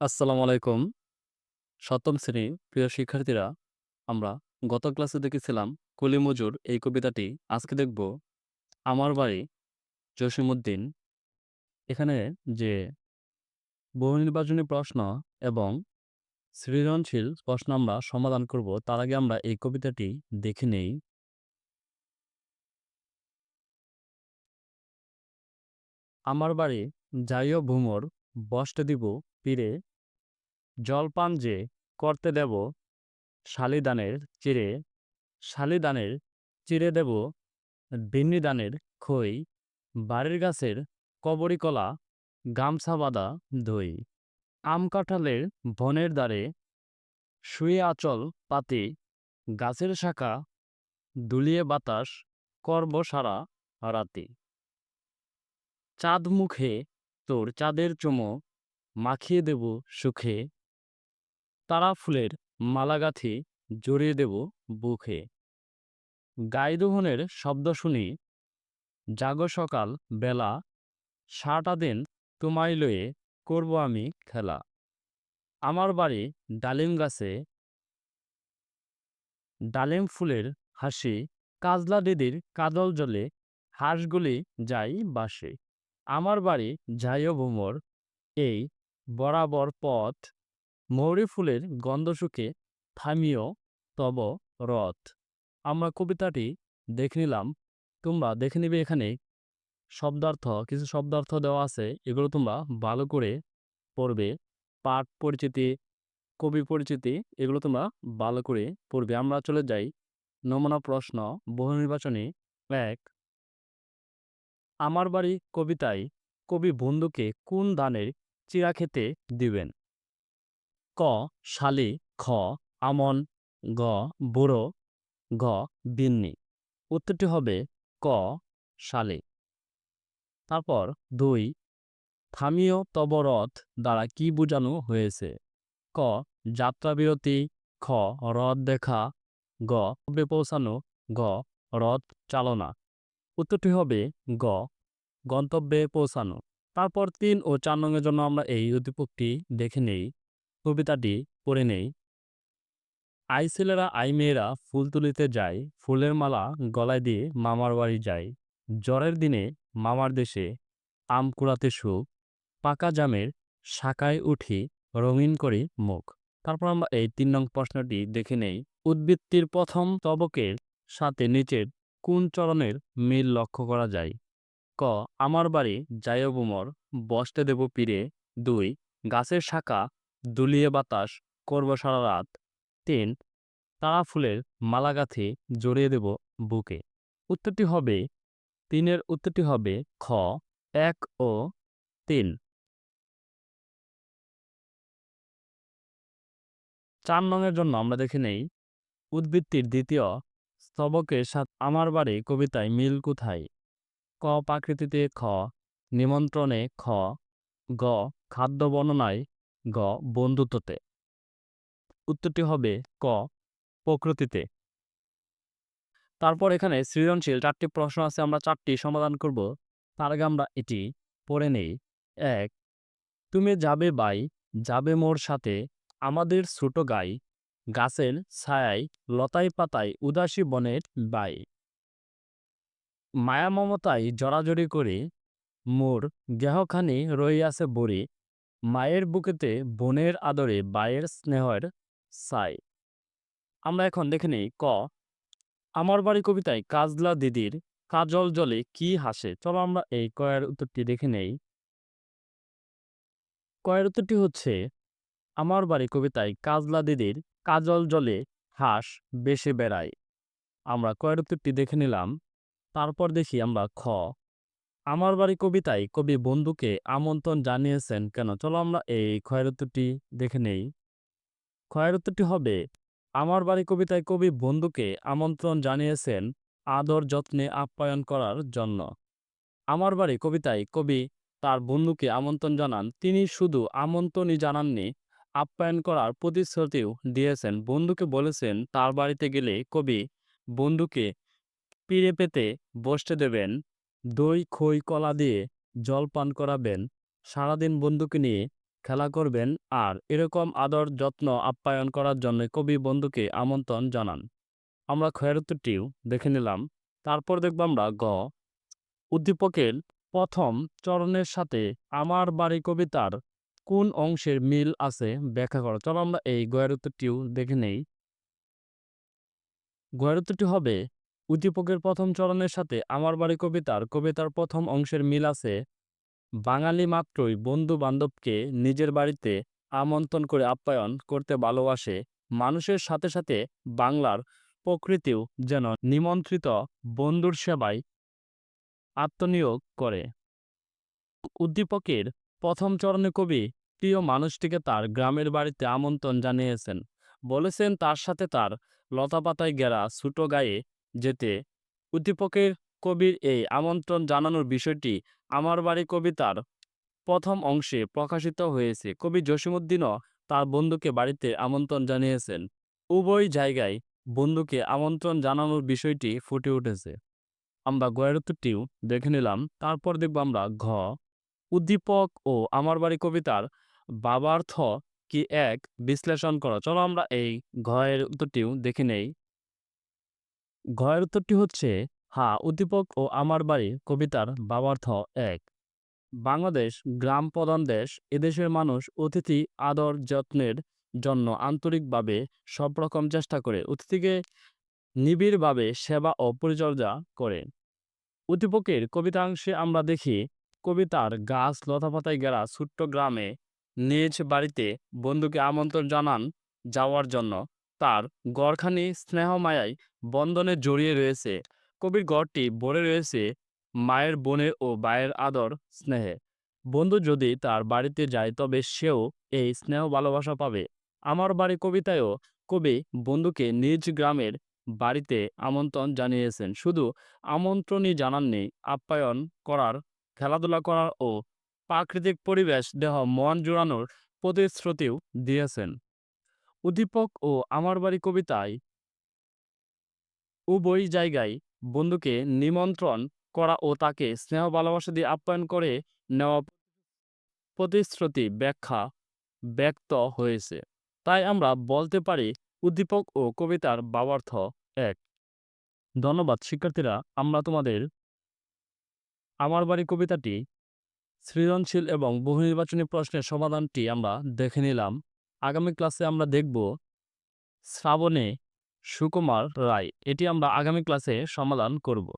আসসালামু আলাইকুম। সপ্তম শ্রেণির প্রিয় শিক্ষার্থীরা, আমরা গত ক্লাসে দেখেছিলাম কুলি মজুর এই কবিতাটি। আজকে দেখব আমার বাড়ি জসীমউদ্দিন। এখানে যে বহুনির্বাচনী প্রশ্ন এবং সৃজনশীল প্রশ্ন আমরা সমাধান করব তার আগে আমরা এই কবিতাটি দেখে নেই। আমার বাড়ি যাইও ভ্রমর বসতে দিব পীরে জলপান যে করতে দেব, শালিদানের চিরে শালিদানের চিরে দেব, বিন্নিদানের খই, বাড়ির গাছের কবরি কলা, গামছা বাঁধা দই, আম কাঁঠালের বনের দ্বারে শুয়ে আচল পাতি, গাছের শাখা দুলিয়ে বাতাস করব সারা রাতি। চাঁদ মুখে তোর চাঁদের চুমো, মাখিয়ে দেব সুখে তারা ফুলের মালা গাঁথি জড়িয়ে দেব বুকে। গাইদোহনের শব্দ শুনি, জাগো সকাল বেলা, সারাটা দিন তোমায় লয়ে করব আমি খেলা। আমার বাড়ি ডালিম গাছে, ডালিম ফুলের হাসি কাজলা দিদির কাদল জলে, হাঁসগুলি যাই বাসে। আমার বাড়ি যাইও ভোমর, এই বরাবর পথ মৌরি ফুলের গন্ধ শুকে থামিও তব রথ। আমরা কবিতাটি দেখে নিলাম। তোমরা দেখে নিবে এখানে শব্দার্থ, কিছু শব্দার্থ দেওয়া আছে। এগুলো তোমরা ভালো করে পড়বে। পাঠ পরিচিতি, কবি পরিচিতি, এগুলো তোমরা ভালো করে পড়বে। আমরা চলে যাই। নমুনা প্রশ্ন, বহু নির্বাচনী এক। আমার বাড়ি কবিতায় কবি বন্ধুকে কোন দানের চিরা খেতে দিবেন? ক, শালি, খ, আমন, গ, বুড়ো, গ, বিন্নি। উত্তরটি হবে ক, শালি। তারপর দুই থামিও তব রথ দ্বারা কি বোঝানো হয়েছে? ক যাত্রাবিরতি খ, রথ দেখা, গ গন্তব্যে পৌঁছানো, গ, রথ চালনা। উত্তরটি হবে গ, গন্তব্যে পৌঁছানো। তারপর তিন ও চার নঙের জন্য আমরা এই উদ্দীপকটি দেখে নেই। কবিতাটি পড়ে নেই। আই ছেলেরা আই মেয়েরা ফুল তুলিতে যায়, ফুলের মালা গলায় দিয়ে মামার বাড়ি যায়। জ্বরের দিনে মামার দেশে আম কুড়াতে সুখ, পাকা জামের শাখায় উঠি রঙিন করি মুখ। তারপর আমরা এই তিন নং প্রশ্নটি দেখে নেই। উদ্বৃত্তির প্রথম তবকের সাথে নিচের কোন চরণের মিল লক্ষ্য করা যায়? ক, আমার বাড়ি যাইও বুমর, বসতে দেব পীরে। দুই, গাছের শাখা দুলিয়ে বাতাস করব সারা রাত। তিন, তারা ফুলের মালা গাঁথি জড়িয়ে দেব বুকে। উত্তরটি হবে, তিনের উত্তরটি হবে খ, এক ও তিন। চার নঙের জন্য আমরা দেখে নেই উদ্বৃত্তির দ্বিতীয় স্তবকের সাথে আমার বাড়ি কবিতায় মিল কোথায়? ক, প্রাকৃতিতে খ, নিমন্ত্রণে খ, গ, খাদ্য বর্ণনায় গ, বন্ধুত্বতে। উত্তরটি হবে ক, প্রকৃতিতে। তারপর এখানে সৃজনশীল চারটি প্রশ্ন আছে, আমরা চারটি সমাধান করব। তার আগে আমরা এটি পড়ে নেই। এক, তুমি যাবে বাই, যাবে মোর সাথে, আমাদের ছোট গাই, গাছের ছায়ায়, লতায় পাতায় উদাসী বনের বাই। মায়া মমতায় জড়াজড়ি করে, মোর গেহখানি রইয়াছে বড়ি মায়ের বুকেতে বোনের আদরে বায়ের স্নেহের সাই আমরা এখন দেখে নিই, ক, আমার বাড়ি কবিতায় কাজলা দিদির কাজল জলে কি হাসে? চলো আমরা এই কয়ের উত্তরটি দেখে নেই। কয়ের উত্তরটি হচ্ছে, আমার বাড়ি কবিতায় কাজলা দিদির কাজল জলে হাঁস বেশে বেড়ায়। আমরা কয়ের উত্তরটি দেখে নিলাম, তারপর দেখি আমরা খ আমার বাড়ি কবিতায় কবি বন্ধুকে আমন্ত্রণ জানিয়েছেন কেন? চলো আমরা এই ক্ষয়ের দেখে নেই। ক্ষয়ের হবে, আমার বাড়ি কবিতায় কবি বন্ধুকে আমন্ত্রণ জানিয়েছেন আদর যত্নে আপ্যায়ন করার জন্য। আমার বাড়ি কবিতায় কবি তার বন্ধুকে আমন্ত্রণ জানান। তিনি শুধু আমন্ত্রণই জানাননি, আপ্যায়ন করার প্রতিশ্রুতিও দিয়েছেন। বন্ধুকে বলেছেন, তার বাড়িতে গেলে কবি বন্ধুকে পিড়ে পেতে বসতে দেবেন। দই, খই, কলা দিয়ে জল পান করাবেন। সারাদিন বন্ধুকে নিয়ে খেলা করবেন আর এরকম আদর, যত্ন, আপ্যায়ন করার জন্য কবি বন্ধুকে আমন্ত্রণ জানান। আমরা ক্ষয়ের উত্তরটিও দেখে নিলাম। তারপর দেখব আমরা গ। উদ্দীপকের প্রথম চরণের সাথে আমার বাড়ি কবিতার কোন অংশের মিল আছে ব্যাখ্যা করো। চলো আমরা এই গয়ের উত্তরটিও দেখে নেই। গয়ের উত্তরটি হবে উদ্দীপকের প্রথম চরণের সাথে আমার বাড়ি কবিতার কবিতার প্রথম অংশের মিল আছে, বাঙালি মাত্রই বন্ধু বান্ধবকে নিজের বাড়িতে আমন্ত্রণ করে আপ্যায়ন করতে ভালোবাসে, মানুষের সাথে সাথে বাংলার প্রকৃতিও যেন নিমন্ত্রিত বন্ধুর সেবায় আত্মনিয়োগ করে। উদ্দীপকের প্রথম চরণে কবি প্রিয় মানুষটিকে তার গ্রামের বাড়িতে আমন্ত্রণ জানিয়েছেন, বলেছেন তার সাথে তার লতাপাতায় গেরা ছোট গায়ে যেতে। উদ্দীপকের কবির এই আমন্ত্রণ জানানোর বিষয়টি আমার বাড়ি কবিতার প্রথম অংশে প্রকাশিত হয়েছে। কবি জসিমুদ্দিনও তার বন্ধুকে বাড়িতে আমন্ত্রণ জানিয়েছেন। উভয় জায়গায় বন্ধুকে আমন্ত্রণ জানানোর বিষয়টি ফুটে উঠেছে। আমরা গয়ের উত্তরটিও দেখে নিলাম। তারপর দেখব আমরা ঘ। উদ্দীপক ও আমার বাড়ি কবিতার বাবার্থ কি এক বিশ্লেষণ করো। চলো আমরা এই ঘয়ের উত্তরটিও দেখে নেই। ঘয়ের উত্তরটি হচ্ছে, হা, উদ্দীপক ও আমার বাড়ি কবিতার বাবার্থ এক। বাংলাদেশ গ্রাম প্রধান দেশ এদেশের মানুষ অতিথি আদর যত্নের জন্য আন্তরিকভাবে সব রকম চেষ্টা করে, অতিথিকে নিবিড়ভাবে সেবা ও পরিচর্যা করে। উদ্দীপকের কবিতাংশে আমরা দেখি, কবিতার গাছ লতাপাতায় ঘেরা ছোট্ট গ্রামে নিজ বাড়িতে বন্ধুকে আমন্ত্রণ জানান যাওয়ার জন্য। তার গড়খানি স্নেহমায়ায় বন্ধনে জড়িয়ে রয়েছে। কবির গড়টি ভরে রয়েছে মায়ের বোনের ও বায়ের আদর স্নেহে। বন্ধু যদি তার বাড়িতে যায় তবে সেও এই স্নেহ ভালোবাসা পাবে। আমার বাড়ি কবিতায়ও কবি বন্ধুকে নিজ গ্রামের বাড়িতে আমন্ত্রণ জানিয়েছেন। শুধু আমন্ত্রণই জানাননি আপ্যায়ন করার, খেলাধুলা করার ও প্রাকৃতিক পরিবেশ দেহ মন জোড়ানোর প্রতিশ্রুতিও দিয়েছেন। উদ্দীপক ও আমার বাড়ি কবিতায় উভয় জায়গায় বন্ধুকে নিমন্ত্রণ করা ও তাকে স্নেহ ভালোবাসা দিয়ে আপ্যায়ন করে নেওয়া প্রতিশ্রুতি ব্যাখ্যা ব্যক্ত হয়েছে। তাই আমরা বলতে পারি উদ্দীপক ও কবিতার ভাবার্থ এক। ধন্যবাদ, শিক্ষার্থীরা, আমরা তোমাদের আমার বাড়ি কবিতাটি সৃজনশীল এবং বহু নির্বাচনী প্রশ্নের সমাধানটি আমরা দেখে নিলাম। আগামী ক্লাসে আমরা দেখব শ্রাবণে সুকুমার রায়। এটি আমরা আগামী ক্লাসে সমাধান করব।